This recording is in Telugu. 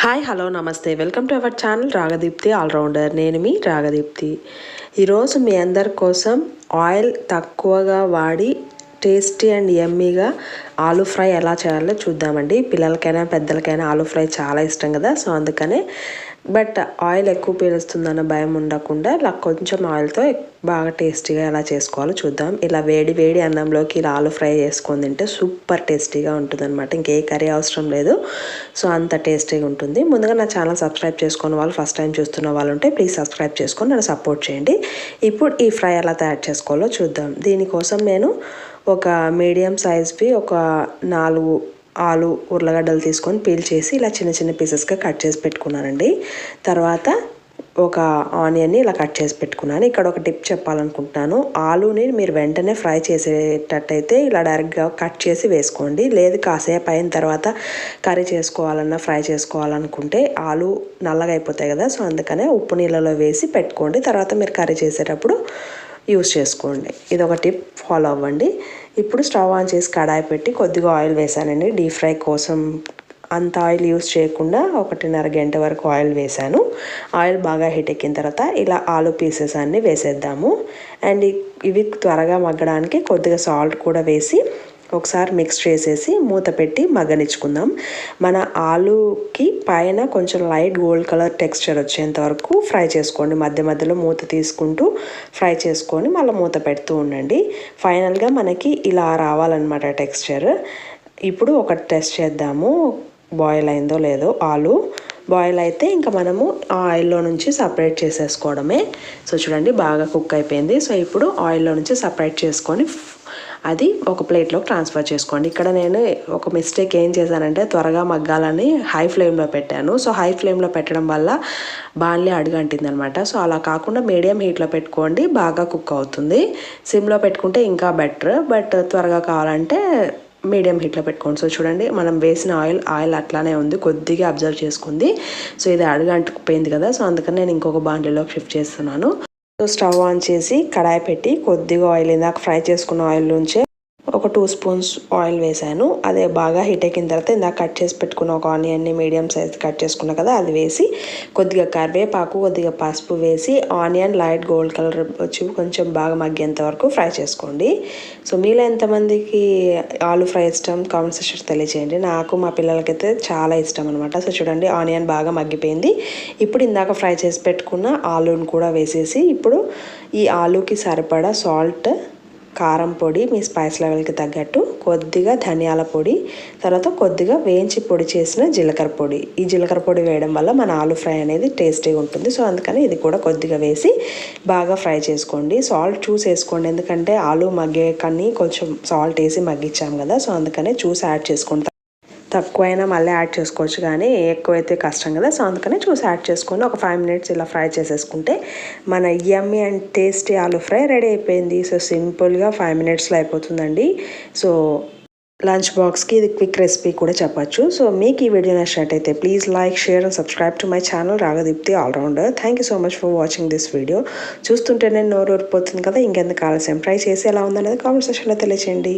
Hi hello namaste. Welcome to our channel Ragadeepthi all rounder. నేను మీ రాగదీప్తి. ఈరోజు మీ అందరి కోసం ఆయిల్ తక్కువగా వాడి టేస్టీ అండ్ ఎమ్మీగా ఆలూ ఫ్రై ఎలా చేయాలో చూద్దామండి. పిల్లలకైనా పెద్దలకైనా ఆలూ ఫ్రై చాలా ఇష్టం కదా. సో అందుకనే బట్ ఆయిల్ ఎక్కువ పీలుస్తుందన్న భయం ఉండకుండా ఇలా కొంచెం ఆయిల్తో బాగా టేస్టీగా ఎలా చేసుకోవాలో చూద్దాం. ఇలా వేడి వేడి అన్నంలోకి ఇలా ఆలు ఫ్రై చేసుకొని తింటే సూపర్ టేస్టీగా ఉంటుంది అనమాట ఇంకే కర్రీ అవసరం లేదు. సో అంత టేస్టీగా ఉంటుంది. ముందుగా నా ఛానల్ సబ్స్క్రైబ్ చేసుకున్న వాళ్ళు ఫస్ట్ టైం చూస్తున్న వాళ్ళు ఉంటే ప్లీజ్ సబ్స్క్రైబ్ చేసుకొని నన్ను సపోర్ట్ చేయండి. ఇప్పుడు ఈ ఫ్రై ఎలా తయారు చేసుకోవాలో చూద్దాం. దీనికోసం నేను ఒక మీడియం సైజ్వి ఒక నాలుగు ఆలు ఉర్లగడ్డలు తీసుకొని పీల్ చేసి ఇలా చిన్న చిన్న పీసెస్గా కట్ చేసి పెట్టుకున్నానండి. తర్వాత ఒక ఆనియన్ని ఇలా కట్ చేసి పెట్టుకున్నాను. ఇక్కడ ఒక టిప్ చెప్పాలనుకుంటున్నాను. ఆలుని మీరు వెంటనే ఫ్రై చేసేటట్టయితే ఇలా డైరెక్ట్గా కట్ చేసి వేసుకోండి. లేదు కాసేపు అయిన తర్వాత కర్రీ చేసుకోవాలన్నా ఫ్రై చేసుకోవాలనుకుంటే ఆలు నల్లగా అయిపోతాయి కదా సో అందుకనే ఉప్పు నీళ్ళలో వేసి పెట్టుకోండి. తర్వాత మీరు కర్రీ చేసేటప్పుడు యూస్ చేసుకోండి. ఇది ఒక టిప్ ఫాలో అవ్వండి. ఇప్పుడు స్టవ్ ఆన్ చేసి కడాయి పెట్టి కొద్దిగా ఆయిల్ వేసానండి. డీప్ ఫ్రై కోసం అంత ఆయిల్ యూస్ చేయకుండా ఒకటిన్నర గంట వరకు ఆయిల్ వేసాను. ఆయిల్ బాగా హీట్ ఎక్కిన తర్వాత ఇలా ఆలు పీసెస్ అన్నీ వేసేద్దాము. అండ్ ఇవి త్వరగా మగ్గడానికి కొద్దిగా సాల్ట్ కూడా వేసి ఒకసారి మిక్స్ చేసేసి మూత పెట్టి మగ్గనిచ్చుకుందాం. మన ఆలుకి పైన కొంచెం లైట్ గోల్డ్ కలర్ టెక్స్చర్ వచ్చేంత వరకు ఫ్రై చేసుకోండి. మధ్య మధ్యలో మూత తీసుకుంటూ ఫ్రై చేసుకొని మళ్ళీ మూత పెడుతూ ఉండండి. ఫైనల్గా మనకి ఇలా రావాలన్నమాట టెక్స్చర్ ఇప్పుడు ఒకటి టెస్ట్ చేద్దాము. బాయిల్ అయిందో లేదో ఆలు. బాయిల్ అయితే ఇంకా మనము ఆయిల్లో నుంచి సపరేట్ చేసేసుకోవడమే. సో చూడండి బాగా కుక్ అయిపోయింది. సో ఇప్పుడు ఆయిల్లో నుంచి సపరేట్ చేసుకొని అది ఒక ప్లేట్లో ట్రాన్స్ఫర్ చేసుకోండి. ఇక్కడ నేను ఒక మిస్టేక్ ఏం చేశానంటే త్వరగా మగ్గాలని హై ఫ్లేమ్లో పెట్టాను. సో హై ఫ్లేమ్లో పెట్టడం వల్ల బాణలే అడుగంటింది అనమాట సో అలా కాకుండా మీడియం హీట్లో పెట్టుకోండి బాగా కుక్ అవుతుంది. సిమ్లో పెట్టుకుంటే ఇంకా బెటర్. బట్ త్వరగా కావాలంటే మీడియం హీట్లో పెట్టుకోండి. సో చూడండి మనం వేసిన ఆయిల్ ఆయిల్ అట్లానే ఉంది. కొద్దిగా అబ్జర్వ్ చేసుకుంది. సో ఇది అడుగంటుకుపోయింది కదా. సో అందుకని నేను ఇంకొక బాండ్లీలోకి షిఫ్ట్ చేస్తున్నాను. సో స్టవ్ ఆన్ చేసి కడాయి పెట్టి కొద్దిగా ఆయిల్ ఇందాక ఫ్రై చేసుకున్న ఆయిల్ నుంచే ఒక టూ స్పూన్స్ ఆయిల్ వేసాను అదే బాగా హీట్ ఎక్కిన తర్వాత ఇందాక కట్ చేసి పెట్టుకున్న ఒక ఆనియన్ని మీడియం సైజ్ కట్ చేసుకున్నా కదా అది వేసి కొద్దిగా కరివేపాకు కొద్దిగా పసుపు వేసి ఆనియన్ లైట్ గోల్డ్ కలర్ వచ్చి కొంచెం బాగా మగ్గేంత వరకు ఫ్రై చేసుకోండి. సో మీలో ఎంతమందికి ఆలు ఫ్రై ఇష్టం? కామెంట్ సెక్షన్ తెలియజేయండి నాకు మా పిల్లలకైతే చాలా ఇష్టం అనమాట సో చూడండి ఆనియన్ బాగా మగ్గిపోయింది. ఇప్పుడు ఇందాక ఫ్రై చేసి పెట్టుకున్న ఆలూని కూడా వేసేసి ఇప్పుడు ఈ ఆలూకి సరిపడా సాల్ట్ కారం పొడి మీ స్పైస్ లెవెల్కి తగ్గట్టు కొద్దిగా ధనియాల పొడి తర్వాత కొద్దిగా వేయించి పొడి చేసిన జీలకర్ర పొడి. ఈ జీలకర్ర పొడి వేయడం వల్ల మన ఆలు ఫ్రై అనేది టేస్టీగా ఉంటుంది. సో అందుకని ఇది కూడా కొద్దిగా వేసి బాగా ఫ్రై చేసుకోండి. సాల్ట్ చూసి వేసుకోండి ఎందుకంటే ఆలు మగ్గే కానీ కొంచెం సాల్ట్ వేసి మగ్గించాం కదా సో అందుకనే చూసి యాడ్ చేసుకుంటాం తక్కువైనా మళ్ళీ యాడ్ చేసుకోవచ్చు కానీ ఎక్కువైతే కష్టం కదా. సో అందుకనే చూసి యాడ్ చేసుకొని ఒక ఫైవ్ మినిట్స్ ఇలా ఫ్రై చేసేసుకుంటే మన yummy and tasty aloo fry ready అయిపోయింది. సో సింపుల్గా ఫైవ్ మినిట్స్లో అయిపోతుందండి. సో లంచ్ బాక్స్కి ఇది క్విక్ రెసిపీ కూడా చెప్పచ్చు. సో మీకు ఈ వీడియో నచ్చినట్టయితే please like share and subscribe to my channel Ragadeepthi all rounder. Thank you so much for watching this video. చూస్తుంటేనే నోరు ఊరిపోతుంది కదా. ఇంకెందుకు ఆలస్యం? ట్రై చేసి ఎలా ఉందనేది కామెంట్ సెక్షన్లో తెలియచేయండి.